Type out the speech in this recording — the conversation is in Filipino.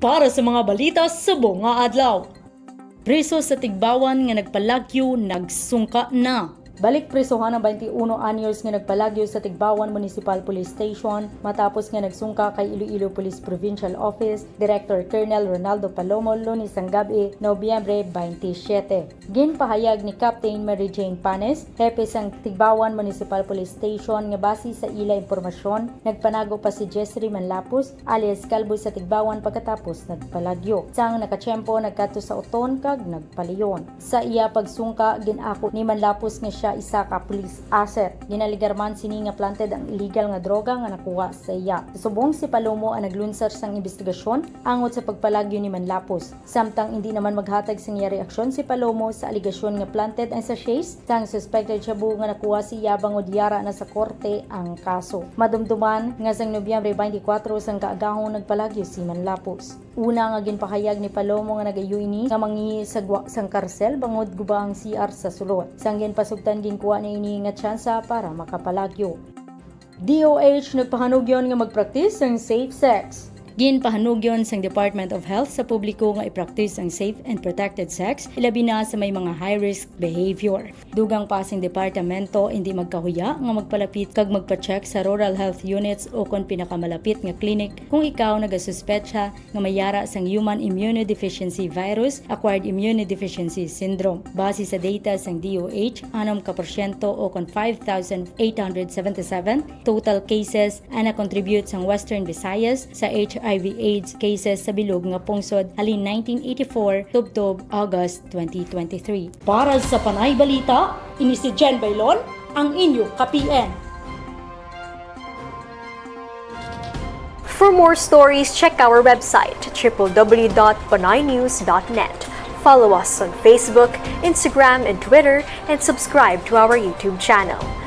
Para sa mga balita sa bunga adlaw. Preso sa Tigbawan nga nagpalagyo nagsungka na. Balik presohan ang 21 anyos nga nagpalagyo sa Tigbawan Municipal Police Station matapos nga nagsungka kay Iloilo Police Provincial Office Director Colonel Ronaldo Palomo lunes ang gabi, Nobyembre 27. Ginpahayag ni Captain Mary Jane Panes, hepe sang Tigbawan Municipal Police Station nga base sa ila impormasyon, nagpanago pa si Jessry Manlapus alias Kalbo sa Tigbawan pagkatapos nagpalagyo. Sang nakatsyempo nagkato sa uton kag nagpaliyon. Sa iya pagsungka ginako ni Manlapus nga siya isa ka police asset. Ginaligarman sini nga planted ang illegal nga droga nga nakuha sa iya. Subong si Palomo ang naglunsar sang investigasyon angot sa pagpalagyo ni Manlapus. Samtang hindi naman maghatag sang iya reaksyon si Palomo sa aligasyon nga planted ang sachets sang suspected shabu nga nakuha si Yabang Odiara na sa korte ang kaso. Madumduman nga sang Nobyembre 24 sang kaagahon nagpalagyo si Manlapus. Una nga ginpahayag ni Palomo nga nagayoy ni nga mangi sa sang karsel bangod guba ang CR sa sulod. Sang ginpasugtan ginkuha ni ini nga tsansa para makapalagyo. DOH nagpahanugyon nga magpraktis ng safe sex. Ginpahanugyon sang Department of Health sa publiko nga ipraktis ang safe and protected sex, ilabi na sa may mga high-risk behavior. Dugang pa sing departamento hindi magkahuya nga magpalapit kag magpa-check sa rural health units o kon pinakamalapit nga clinic kung ikaw nagasuspetsya nga mayara sang human immunodeficiency virus, acquired immunodeficiency syndrome. Base sa data sang DOH, anom ka porsyento o kon 5,877 total cases ana contribute sang Western Visayas sa HIV AIDS cases sa bilog nga pungsod halin 1984 tubtob August 2023. Para sa Panay Balita, ini si Jen Bailon, ang inyo ka-PN. For more stories, check our website www.panaynews.net. Follow us on Facebook, Instagram, and Twitter, and subscribe to our YouTube channel.